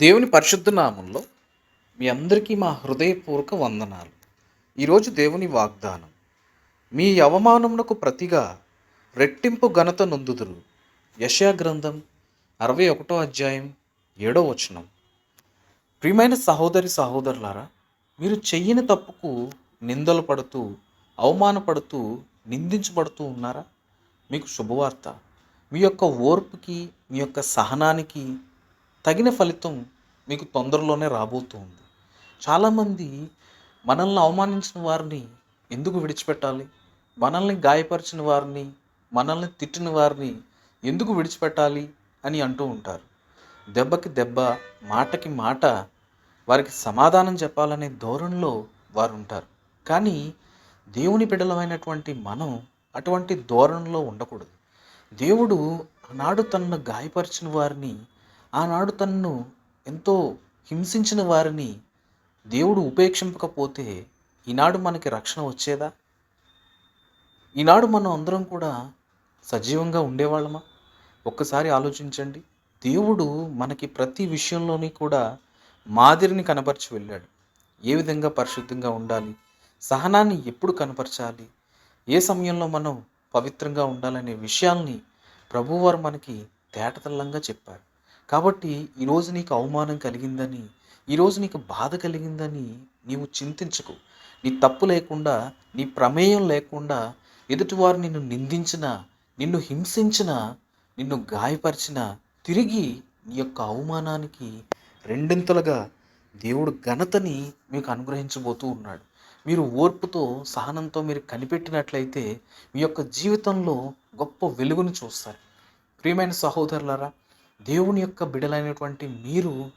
దేవుని పరిశుద్ధ నామంలో మీ అందరికీ మా హృదయపూర్వక వందనాలు. ఈరోజు దేవుని వాగ్దానం మీ అవమానమునకు ప్రతిగా రెట్టింపు ఘనత నొందుదురు. యశా గ్రంథం అరవై ఒకటో అధ్యాయం ఏడో వచనం. ప్రియమైన సహోదరి సహోదరులారా మీరు చెయ్యని తప్పుకు నిందలు పడుతూ అవమానపడుతూ నిందించబడుతూ ఉన్నారా? మీకు శుభవార్త. మీ యొక్క ఓర్పుకి మీ యొక్క సహనానికి తగిన ఫలితం మీకు తొందరలోనే రాబోతుంది చాలామంది మనల్ని అవమానించిన వారిని ఎందుకు విడిచిపెట్టాలి? మనల్ని గాయపరిచిన వారిని మనల్ని తిట్టిన వారిని ఎందుకు విడిచిపెట్టాలి అని అంటూ ఉంటారు. దెబ్బకి దెబ్బ మాటకి మాట వారికి సమాధానం చెప్పాలనే ధోరణిలో వారు ఉంటారు. కానీ దేవుని బిడ్డలమైనటువంటి మనం అటువంటి ధోరణిలో ఉండకూడదు. దేవుడు ఆనాడు తనను గాయపరిచిన వారిని ఆనాడు తనను ఎంతో హింసించిన వారిని దేవుడు ఉపేక్షింపకపోతే ఈనాడు మనకి రక్షణ వచ్చేదా? ఈనాడు మనం అందరం కూడా సజీవంగా ఉండేవాళ్ళమా? ఒక్కసారి ఆలోచించండి. దేవుడు మనకి ప్రతి విషయంలోని కూడా మాదిరిని కనపరిచి వెళ్ళాడు. ఏ విధంగా పరిశుద్ధంగా ఉండాలి? సహనాన్ని ఎప్పుడు కనపరచాలి? ఏ సమయంలో మనం పవిత్రంగా ఉండాలనే విషయాల్ని ప్రభువారు మనకి తేటతల్లంగా చెప్పారు. కాబట్టి ఈరోజు నీకు అవమానం కలిగిందని ఈరోజు నీకు బాధ కలిగిందని నీవు చింతించకు. నీ తప్పు లేకుండా నీ ప్రమేయం లేకుండా ఎదుటివారు నిన్ను నిందించిన నిన్ను హింసించిన నిన్ను గాయపరిచిన తిరిగి నీ యొక్క అవమానానికి రెండింతలుగా దేవుడు ఘనతని మీకు అనుగ్రహించబోతూ ఉన్నాడు. మీరు ఓర్పుతో సహనంతో మీరు కనిపెట్టినట్లయితే మీ యొక్క జీవితంలో గొప్ప వెలుగును చూస్తారు. ప్రియమైన సహోదరులారా దేవుని యొక్క బిడలైనటువంటి మీరు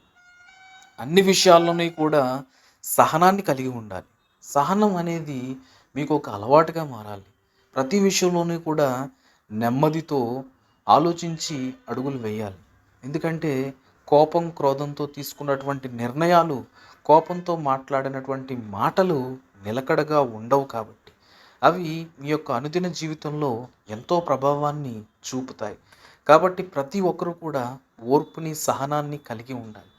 అన్ని విషయాల్లోనే కూడా సహనాన్ని కలిగి ఉండాలి. సహనం అనేది మీకు ఒక అలవాటుగా మారాలి. ప్రతి విషయంలోనూ కూడా నెమ్మదితో ఆలోచించి అడుగులు వేయాలి. ఎందుకంటే కోపం క్రోధంతో తీసుకున్నటువంటి నిర్ణయాలు కోపంతో మాట్లాడినటువంటి మాటలు నిలకడగా ఉండవు కాబట్టి. అవి మీ యొక్క అనుదిన జీవితంలో ఎంతో ప్రభావాన్ని చూపుతాయి. కాబట్టి ప్రతి ఒక్కరూ కూడా ఓర్పుని సహనాన్ని కలిగి ఉండాలి.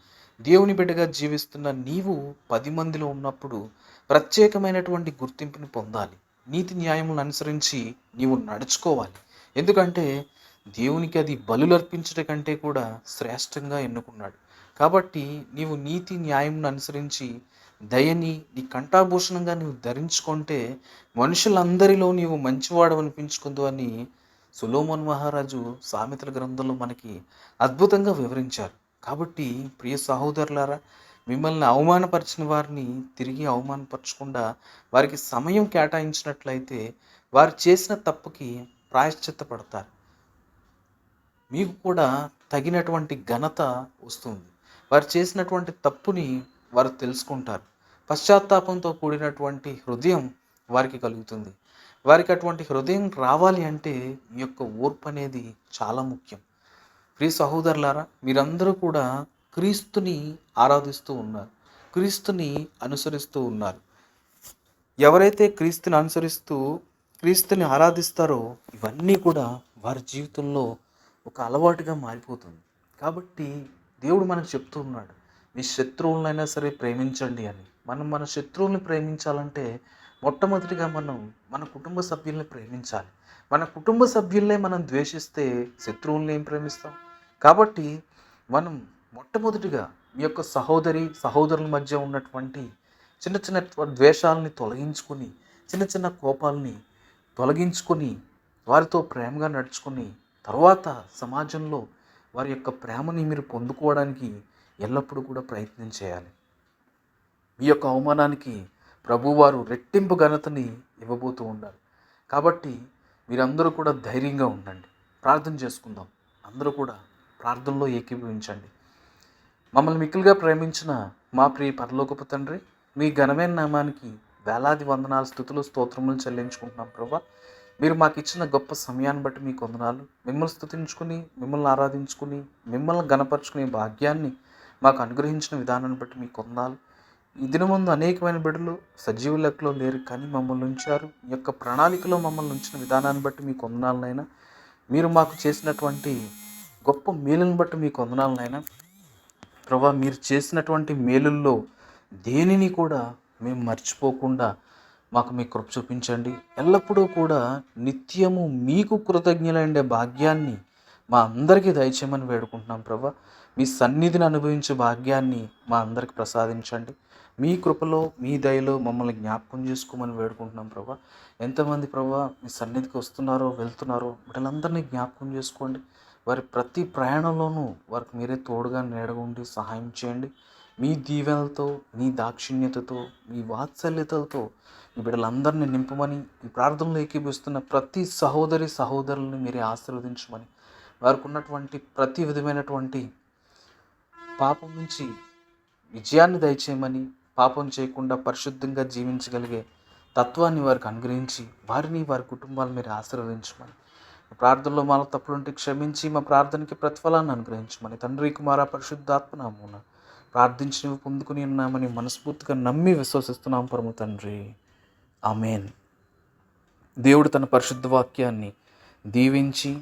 దేవుని బిడ్డగా జీవిస్తున్న నీవు పది మందిలో ఉన్నప్పుడు ప్రత్యేకమైనటువంటి గుర్తింపుని పొందాలి. నీతి న్యాయములను అనుసరించి నీవు నడుచుకోవాలి. ఎందుకంటే దేవునికి అది బలులర్పించట కంటే కూడా శ్రేష్టంగా ఎన్నుకున్నాడు. కాబట్టి నీవు నీతి న్యాయంను అనుసరించి దయని నీ కంఠాభూషణంగా నీవు ధరించుకుంటే మనుషులందరిలో నీవు మంచివాడు అనిపించుకుందు అని సులోమోన్ మహారాజు సామెతల గ్రంథంలో మనకి అద్భుతంగా వివరించారు. కాబట్టి ప్రియ సహోదరులారా మిమ్మల్ని అవమానపరిచిన వారిని తిరిగి అవమానపరచకుండా వారికి సమయం కేటాయించినట్లయితే వారు చేసిన తప్పుకి ప్రాయశ్చిత్తపడతారు మీకు కూడా తగినటువంటి ఘనత వస్తుంది. వారు చేసినటువంటి తప్పుని వారు తెలుసుకుంటారు. పశ్చాత్తాపంతో కూడినటువంటి హృదయం వారికి కలుగుతుంది. వారికి అటువంటి హృదయం రావాలి అంటే ఈ యొక్క ఓర్పు అనేది చాలా ముఖ్యం. ప్రియ సహోదరులారా మీరందరూ కూడా క్రీస్తుని ఆరాధిస్తూ ఉన్నారు. క్రీస్తుని అనుసరిస్తూ ఉన్నారు. ఎవరైతే క్రీస్తుని అనుసరిస్తూ క్రీస్తుని ఆరాధిస్తారో ఇవన్నీ కూడా వారి జీవితంలో ఒక అలవాటుగా మారిపోతుంది. కాబట్టి దేవుడు మనకు చెప్తూ ఉన్నాడు మీ శత్రువులనైనా సరే ప్రేమించండి అని. మనం మన శత్రువుల్ని ప్రేమించాలంటే మొట్టమొదటిగా మనం మన కుటుంబ సభ్యుల్ని ప్రేమించాలి. మన కుటుంబ సభ్యుల్నే మనం ద్వేషిస్తే శత్రువుల్ని ఏం ప్రేమిస్తాం? కాబట్టి మనం మొట్టమొదటిగా మీ యొక్క సహోదరి సహోదరుల మధ్య ఉన్నటువంటి చిన్న చిన్న ద్వేషాలని తొలగించుకొని చిన్న చిన్న కోపాలని తొలగించుకొని వారితో ప్రేమగా నడుచుకొని తర్వాత సమాజంలో వారి యొక్క ప్రేమని మీరు పొందుకోవడానికి ఎల్లప్పుడూ కూడా ప్రయత్నం చేయాలి. మీ యొక్క అవమానానికి ప్రభువారు రెట్టింపు ఘనతని ఇవ్వబోతూ ఉండాలి కాబట్టి మీరందరూ కూడా ధైర్యంగా ఉండండి. ప్రార్థన చేసుకుందాం. అందరూ కూడా ప్రార్థనలో ఏకీభవించండి. మమ్మల్ని మిక్కులుగా ప్రేమించిన మా ప్రియ పరలోకపు తండ్రి మీ ఘనమైన నామానికి వేలాది వందనాలు స్థుతులు స్తోత్రములు చెల్లించుకుంటున్నాం ప్రభా. మీరు మాకు ఇచ్చిన గొప్ప సమయాన్ని బట్టి మీకు వందనాలు. మిమ్మల్ని స్థుతించుకుని మిమ్మల్ని ఆరాధించుకుని మిమ్మల్ని గణపరుచుకునే భాగ్యాన్ని మాకు అనుగ్రహించిన విధానాన్ని బట్టి మీకు వందనాలు. ఈ దినముందు అనేకమైన బిడ్డలు సజీవ లెక్కలో లేరు కానీ మమ్మల్ని ఉంచారు. ఈ యొక్క ప్రణాళికలో మమ్మల్ని ఉంచిన విధానాన్ని బట్టి మీకు వందనాలనైనా మీరు మాకు చేసినటువంటి గొప్ప మేలుని బట్టి మీకు వందనాలనైనా ప్రభా మీరు చేసినటువంటి మేలుల్లో దేనిని కూడా మేము మర్చిపోకుండా మాకు మీ కృప చూపించండి. ఎల్లప్పుడూ కూడా నిత్యము మీకు కృతజ్ఞులైండే భాగ్యాన్ని మా అందరికీ దయచేయమని వేడుకుంటున్నాం ప్రభా. మీ సన్నిధిని అనుభవించే భాగ్యాన్ని మా అందరికి ప్రసాదించండి. మీ కృపలో మీ దయలో మమ్మల్ని జ్ఞాపకం చేసుకోమని వేడుకుంటున్నాం ప్రభా. ఎంతమంది ప్రభా మీ సన్నిధికి వస్తున్నారో వెళ్తున్నారో వీళ్ళందరినీ జ్ఞాపకం చేసుకోండి. వారి ప్రతి ప్రయాణంలోనూ వారికి మీరే తోడుగా నేడగుండి సహాయం చేయండి. మీ దీవెనలతో మీ దాక్షిణ్యతతో మీ వాత్సల్యతలతో మీ బిడ్డలందరినీ నింపమని ఈ ప్రార్థనలో ఏకీభిస్తున్న ప్రతి సహోదరి సహోదరుల్ని మీరే ఆశీర్వదించమని వారికి ఉన్నటువంటి ప్రతి విధమైనటువంటి పాపం నుంచి విజయాన్ని దయచేయమని పాపం చేయకుండా పరిశుద్ధంగా జీవించగలిగే తత్వాన్ని వారికి అనుగ్రహించి వారిని వారి కుటుంబాలు మీరు ఆశీర్వదించమని. ప్రార్థనలో మాలో తప్పులుంటే క్షమించి మా ప్రార్థనకి ప్రతిఫలాన్ని అనుగ్రహించమని. తండ్రి కుమార పరిశుద్ధాత్మనామున ప్రార్థించినవి పొందుకుని ఉన్నామని మనస్ఫూర్తిగా నమ్మి విశ్వసిస్తున్నాం పరమ తండ్రి. ఆమెన్. దేవుడు తన పరిశుద్ధ వాక్యాన్ని దీవించి